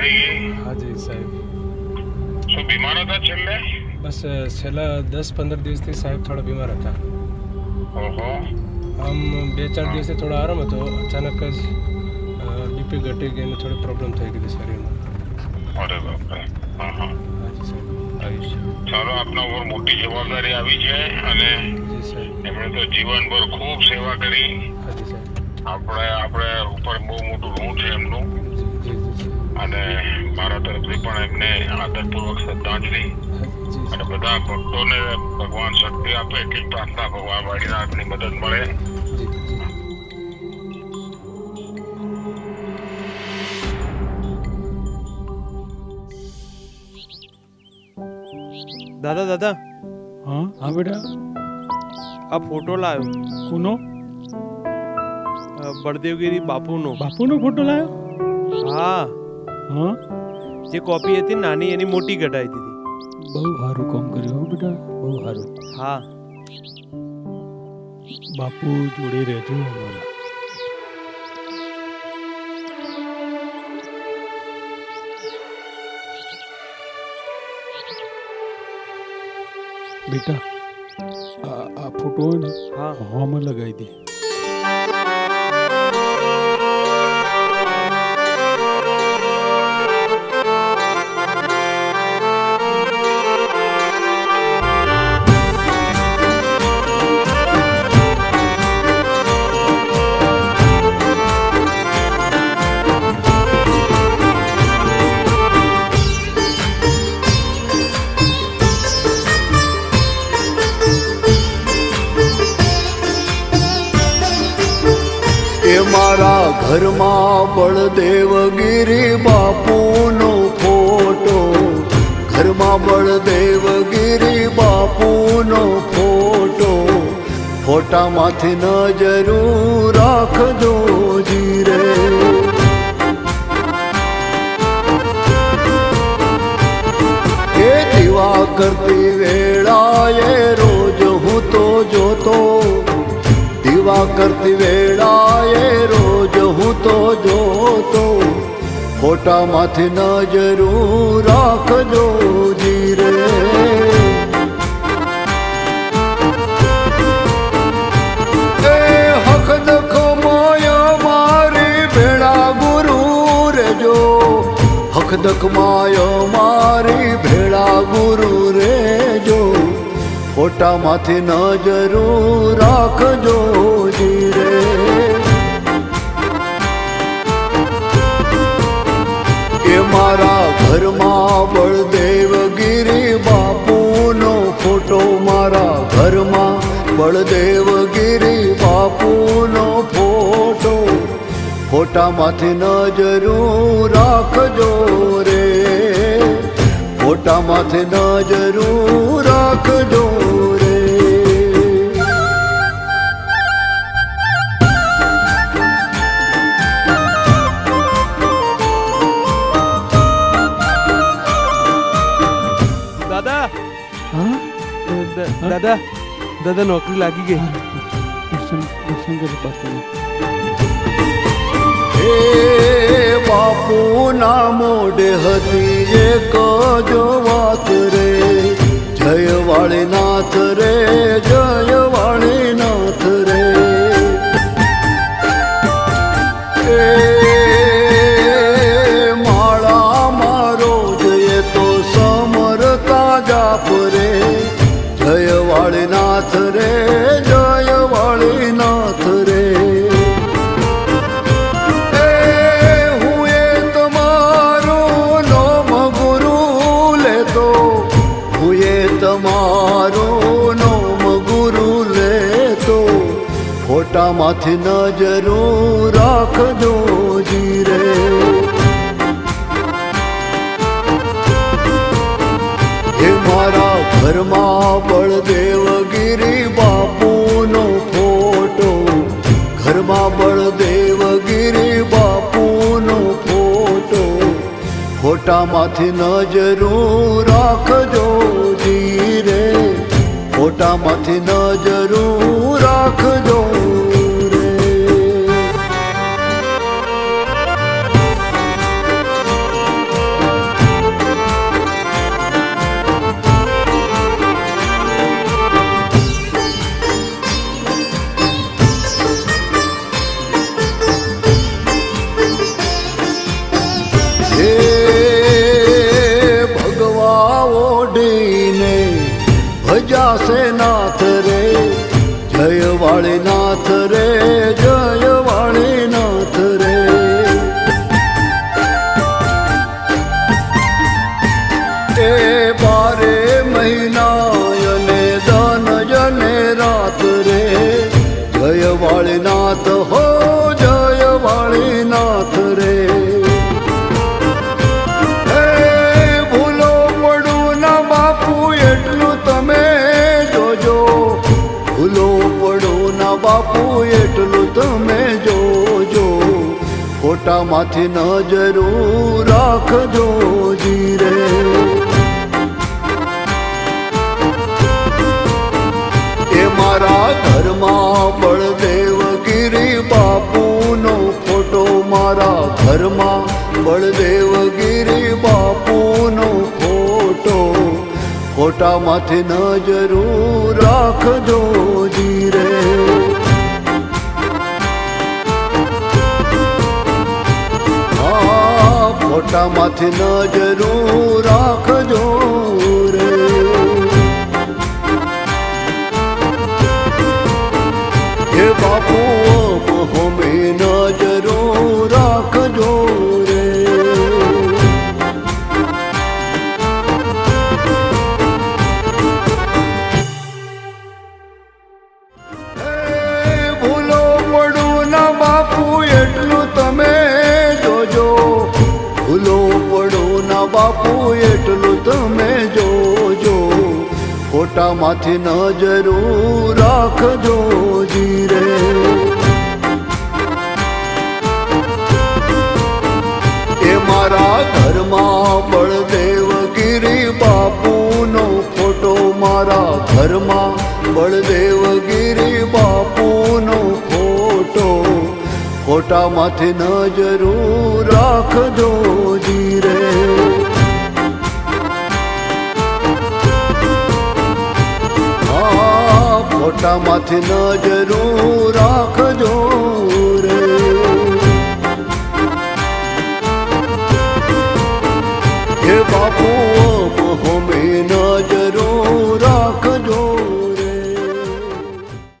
થઈ હાજી સાહેબ. શું બીમાર હતા છેલ્લે? બસ છેલ્લા દસ પંદર દિવસથી સાહેબ થોડા બીમાર હતા. ઓહો. આમ બે ચાર દિવસથી થોડો આરામ હતો. અચાનક જ બીપી ઘટી ગઈ અને થોડી પ્રોબ્લેમ થઈ ગઈ શરીરમાં. અરે બાપરે. હા હા સાહેબ. આયુષ્ય ચાલો આપના ઉપર મોટી જવાબદારી આવી છે અને સાહેબ. એમણે તો જીવનભર ખૂબ સેવા કરી. હાજી સાહેબ. આપણે આપણે ઉપર બહુ મોટું ઋણ છે એમનું. અને મારા તરફથી પણ એમને આદરપૂર્વક શ્રદ્ધાંજલિ. અને બધા ભક્તોને ભગવાન શક્તિ આપે એટલી પ્રાર્થના ભગવાન વાડીનાથની મદદ મળે. દાદા દાદા. હા હા બેટા. આ ફોટો લાવ્યો. કોનો? બળદેવગીરી બાપુનો. બાપુનો ફોટો લાવ્યો? હા. હા? જે કોપી હતી નાની એની મોટી ઘટાઈ દીધી બહુ સારું કામ કર્યું હો બેટા બહુ સારું. હા. બાપુ જોડે રહેજો અમારા. બેટા આ ફોટો હોય ને હા. હવામાં લગાવી દે. મારા બળદેવ બળદેવગીરી બાપુનો ફોટો. ઘરમાં બળદેવગીરી બાપુનો ફોટો. ફોટામાંથી નજરું રાખજો જીરે. એ દીવા કરતી વેળાએ રોજ હું તો જોતો. દીવા કરતી વેળાએ તો જોતો ફોટામાંથી નજરું રાખજો જીરે. હકદક માય મારી ભેળા ગુરુ રેજો. ફોટામાંથી નજરું રાખજો જીરે. મારા ઘરમાં બળદેવ ગીરી બાપુનો ફોટો મારા ઘરમાં બળદેવ ગીરી બાપુનો ફોટો. ફોટામાંથી નજરું રાખજો રે. ફોટામાંથી નજરું રાખજો દાદા દાદા નોકરી લાગી ગઈ. દર્શન દર્શન કરે બાપુનું હે બાપુના મોઢે હતી એક જો વાત રે જય વાળીનાથ રે. જય વાળીનાથ રે, જય વાળીનાથ રે. એ હું એ તમારો નોમ ગુરુ લેતો, હું એ તમારો નોમ ગુરુ લેતો. ફોટામાંથી નજરું રાખજો જીરે મારા બળદેવ ગિરી બાપુનો ફોટો. ઘરમાં બળદેવગીરી બાપુનો ફોટો. ફોટામાંથી નજરું રાખજો ધીરે ફોટામાંથી નજરું રાખજો જય વાળીનાથ બાપુ એટલું તમે જોજો. ફોટામાંથી નજરું રાખજો જીરે. એ મારા ઘરમાં બળદેવગીરી બાપુનો ફોટો મારા ઘરમાં બળદેવગીરી બાપુનો ફોટો. ફોટામાંથી નજરું રાખજો જીરે ફોટામાંથી નજરું રાખજો રે. હે બાપુ એટલું તમે જોજો. ફોટામાંથી નજરો રાખજો જીરે. એ મારા ઘરમાં બળદેવ ગીરી બાપુનો ફોટો. મારા ઘરમાં બળદેવ ગીરી બાપુનો ફોટો. ફોટામાંથી નજરો રાખજો જીરે. ફોટામાંથી નજરું રાખજો